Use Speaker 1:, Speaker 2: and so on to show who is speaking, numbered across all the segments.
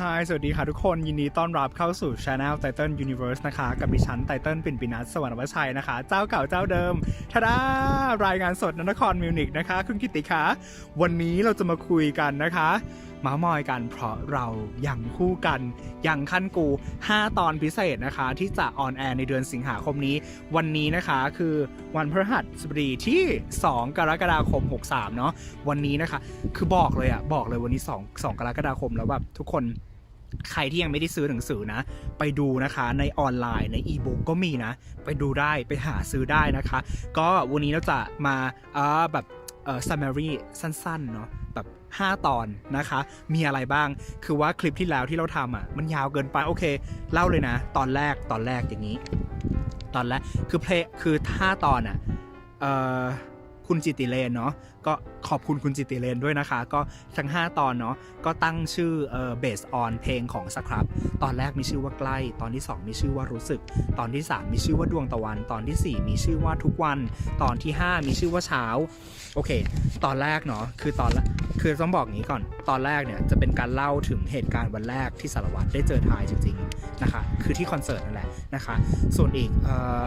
Speaker 1: Hi สวัสดีค่ะทุกคน ยินดีต้อนรับเข้าสู่ Channel Titan Universe นะคะ กับดิฉันไตเติ้ลปิ่นปินัทสวรรค์วชัยนะคะ เจ้าเก่าเจ้าเดิมทาดารายงานสดนครมิวนิกนะคะ คุณกิติคะ วันนี้เราจะมาคุยกันนะคะ เมามอยกันเพราะเรายังคู่กันยังขั้นกู 5 ตอนพิเศษนะคะ ที่จะออนแอร์ในเดือนสิงหาคมนี้ วันนี้นะคะคือวันพฤหัสบดีที่ 2 กรกฎาคม 63 เนาะวันนี้นะคะ คือบอกเลยอะบอกเลยวันนี้ 2 2 กรกฎาคมแล้วแบบทุกคนใครที่ยังไม่ได้ซื้อหนังสือนะ ไปดูนะคะในออนไลน์ในอีบุ๊กก็มีนะ ไปดูได้ไปหาซื้อได้นะคะ ก็วันนี้เราจะมาเอ่อแบบ เอ่อ summary สั้นๆเนาะแบบ 5 ตอนนะคะ มีอะไรบ้างคือว่าคลิปที่แล้วที่เราทำอะมันยาวเกินไปโอเค เล่าเลยนะ ตอนแรกตอนแรกอย่างนี้ ตอนแรกคือเพลคือท่าตอนอะเอ่อ คุณจิติเลนเนาะก็ขอบคุณคุณจิติเลนด้วยนะคะ ก็ทั้ง 5 ตอนเนาะก็ตั้งชื่อเอ่อ based on เพลงของสครับ ตอนแรกมีชื่อว่าใกล้ ตอนที่ 2 มีชื่อว่ารู้สึก ตอนที่ 3 มีชื่อว่าดวงตะวัน ตอนทีสี่4 มีชื่อว่าทุกวัน ตอนที่ 5 มีชื่อว่าเช้าโอเค ตอนแรกเนาะคือตอนคือต้องบอกงี้ก่อน ตอนแรกเนี่ยจะเป็นการเล่าถึงเหตุการณ์วันแรกที่สารวัตรได้เจอทายจริงๆ นะคะคือที่คอนเสิร์ตนั่นแหละนะคะส่วนอีกเอ่อ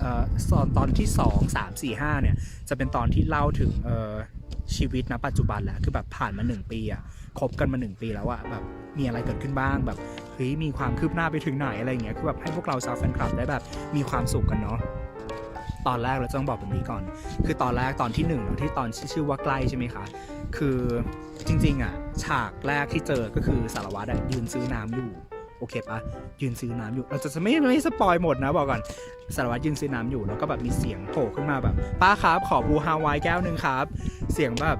Speaker 1: เอ่อตอนตอนที่ 2 3 4 5เนี่ยจะเป็นตอนที่เล่าถึงเอ่อชีวิตณปัจจุบันแหละคือแบบผ่านมา 1 ปีอะคบกันมา 1 ปีแล้วอะแบบมีอะไรเกิดขึ้นบ้างแบบเฮ้ยมีความคืบหน้าไปถึงไหนอะไรเงี้ยคือแบบให้พวกเราชาวแฟนคลับได้แบบมีความสุขกันเนาะตอนแรกเราต้องบอกแบบนี้ก่อน คือตอนแรกตอนที่หนึ่งที่ตอนชื่อว่าใกล้ใช่ไหมคะ คือจริงๆอะฉากแรกที่เจอก็คือสารวัตรยืนซื้อน้ำอยู่ โอเคปะยืนซื้อน้ำอยู่ เราจะไม่ไม่สปอยหมดนะบอกก่อนสารวัตรยืนซื้อน้ำอยู่แล้วก็แบบมีเสียงโผล่ขึ้นมาแบบ ป้าครับ ขอบูฮาวายแก้วหนึ่งครับ เสียงแบบ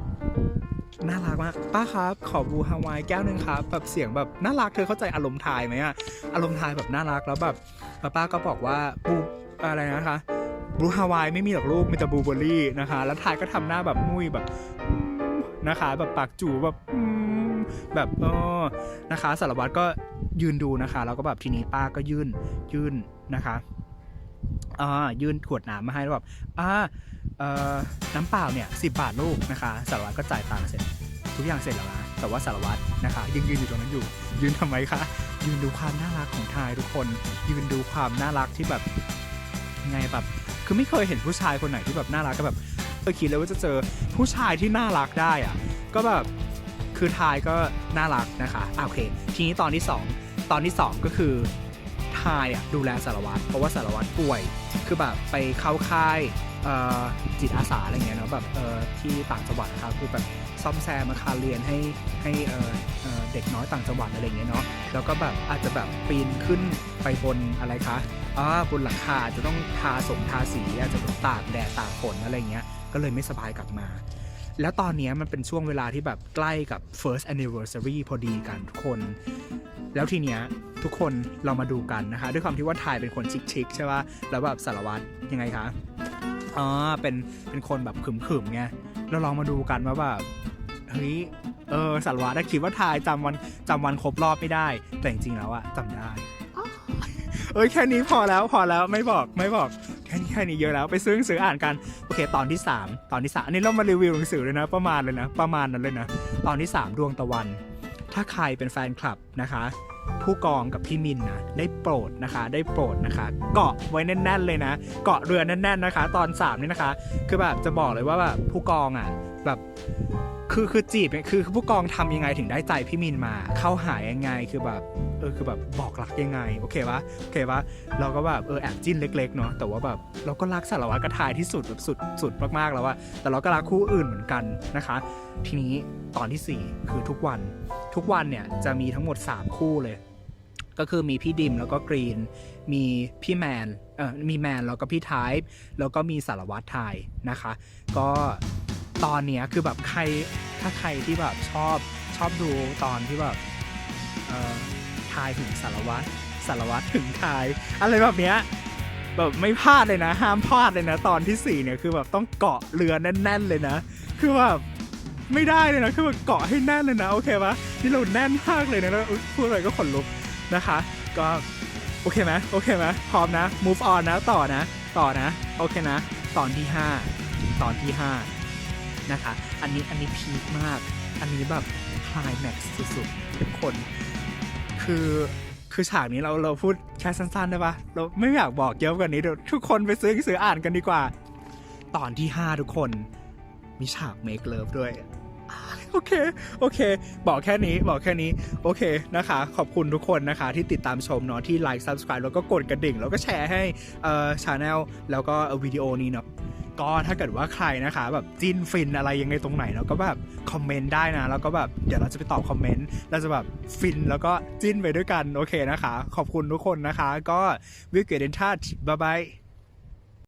Speaker 1: น่ารักมากป้าครับ ขอบูฮาวายแก้วหนึ่งครับแบบเสียงแบบน่ารักเธอเข้าใจอารมณ์ไทยไหมอะอารมณ์ไทยแบบน่ารักแล้วแบบป้าก็บอกว่าบูอะไรนะคะบูฮาวายไม่มีหรอกลูกมีแต่บูเบอร์รี่นะคะ แล้วทายก็ทำหน้าแบบมุ้ยแบบนะคะ แบบปากจูแบบแบบเออนะคะสารวัตรก็ ยืนดูนะคะ แล้วก็แบบทีนี้ป้าก็ยื่นยื่นนะคะอ่ายื่นขวดน้ำมาให้แล้วแบบอ่าเอ่อน้ำเปล่าเนี่ยสิบาทลูกนะคะ สารวัตรก็จ่ายตังค์เสร็จ ทุกอย่างเสร็จแล้วนะแต่ว่าสารวัตรนะคะยังยืนอยู่ตรงนั้นอยู่ ยืนทำไมคะยืนดูความน่ารักของทายทุกคน ยืนดูความน่ารักที่แบบไงแบบคือไม่เคยเห็นผู้ชายคนไหนที่แบบน่ารักก็แบบเคยคิดเลยว่าจะเจอผู้ชายที่น่ารักได้อะก็แบบคือทายก็น่ารักนะคะอะโอเค ทีนี้ตอนที่สอง ตอนที่สองก็คือทายอะดูแลสารวัตรเพราะว่าสารวัตรป่วย คือแบบไปเข้าค่ายจิตอาสาอะไรเงี้ยเนาะแบบเออที่ต่างจังหวัดนะครับคือแบบซ่อมแซมอาคารเรียนให้ให้เออเด็กน้อยต่างจังหวัดอะไรเงี้ยเนาะแล้วก็แบบอาจจะแบบปีนขึ้นไปบนอะไรคะอ่าบนหลังคาจะต้องทาสงทาสีอาจจะแบบตากแดดตากฝนอะไรเงี้ยก็เลยไม่สบายกลับมา แล้วตอนเนี้ยมันเป็นช่วงเวลาที่แบบใกล้กับ first anniversary พอดีกันทุกคน แล้วทีเนี้ยทุกคนเรามาดูกันนะคะ ด้วยความที่ว่าทายเป็นคนชิคๆใช่ป่ะแล้วแบบสารวัตรยังไงคะอ๋อเป็นเป็นคนแบบขึมๆไงเราลองมาดูกันว่าแบบเฮ้ยเออสารวัตรน่ะคิดว่าทายจำวันจำวันครบรอบไม่ได้ แต่จริงๆแล้วอะจำได้เอ้ยแค่นี้พอแล้วพอแล้วไม่บอกไม่บอกแค่นี้แค่นี้เยอะแล้วไปซื้อหนังสืออ่านกันโอเค ตอนที่ 3 ตอนที่ 3 อันนี้เรามารีวิวหนังสือเลยนะ ประมาณเลยนะ ประมาณนั้นเลยนะ ตอนที่ 3 ดวงตะวัน ถ้าใครเป็นแฟนคลับนะคะ ผู้กองกับพี่มินนะได้โปรดนะคะ ได้โปรดนะคะ เกาะไว้แน่น ๆ เลยนะ เกาะเรือแน่น ๆ นะคะ ตอน3นี่นะคะ คือแบบจะบอกเลยว่าแบบผู้กองอะแบบ คือคือจีบเนี่ยคือผู้กองทำยังไงถึงได้ใจพี่มินมา เข้าหายังไงคือแบบเออคือแบบบอกรักยังไง โอเคปะโอเคปะเราก็แบบเออแอบจิ้นเล็กๆเนาะแต่ว่าแบบเราก็รักสารวัตรกระทายที่สุดแบบสุดสุดมากๆแล้วอะแต่เราก็รักคู่อื่นเหมือนกันนะคะ ทีนี้ตอนทีสี่4 คือทุกวัน ทุกวันเนี่ยจะมีทั้งหมด 3 คู่เลย ก็คือมีพี่ดิมแล้วก็กรีน มีพี่แมนเออมีแมนแล้วก็พี่ไทป์แล้วก็มีสารวัตรไทยนะคะ ก็ ตอนเนี้ยคือแบบใครถ้าใครที่แบบชอบชอบดูตอนที่แบบเอ่อทายถึงสารวัตรสารวัตรถึงทาย อะไรแบบเนี้ยแบบไม่พลาดเลยนะ ห้ามพลาดเลยนะ ตอนที่สี่เนี่ยคือแบบต้องเกาะเรือแน่น ๆ เลยนะ คือแบบไม่ได้เลยนะ คือแบบเกาะให้แน่นเลยนะโอเคปะที่เราแน่นมากเลยนะแล้วพูดอะไรก็ขนลุกนะคะ ก็โอเคไหมโอเคไหมพร้อมนะ move on นะต่อนะ ต่อนะ โอเคนะ ตอนที่ 5 ตอนที่ 5 นะคะ อันนี้อันนี้พีคมาก อันนี้แบบคลายแม็กซ์สุดๆทุกคน คือคือฉากนี้เราเราพูดแค่สั้นๆได้ปะเราไม่อยากบอกเยอะกว่านี้เดี๋ยวทุกคนไปซื้อหนังสืออ่านกันดีกว่า ตอนที่ 5 ทุกคนมีฉากเมคเลิฟด้วยโอเค โอเค บอกแค่นี้ บอกแค่นี้ โอเค นะคะ ขอบคุณทุกคนนะคะ ที่ติดตามชมเนาะ ที่ไลค์ subscribe แล้วก็กดกระดิ่ง แล้วก็แชร์ให้เอ่อช anel แล้วก็วิดีโอนี้เนาะ ก็ถ้าเกิดว่าใครนะคะ แบบจิ้นฟินอะไรยังไงตรงไหนเนาะก็แบบคอมเมนต์ได้นะ แล้วก็แบบเดี๋ยวเราจะไปตอบคอมเมนต์เราจะแบบฟินแล้วก็จิ้นไปด้วยกันโอเคนะคะ ขอบคุณทุกคนนะคะ ก็วิกเกตเดนทัชบ๊ายบาย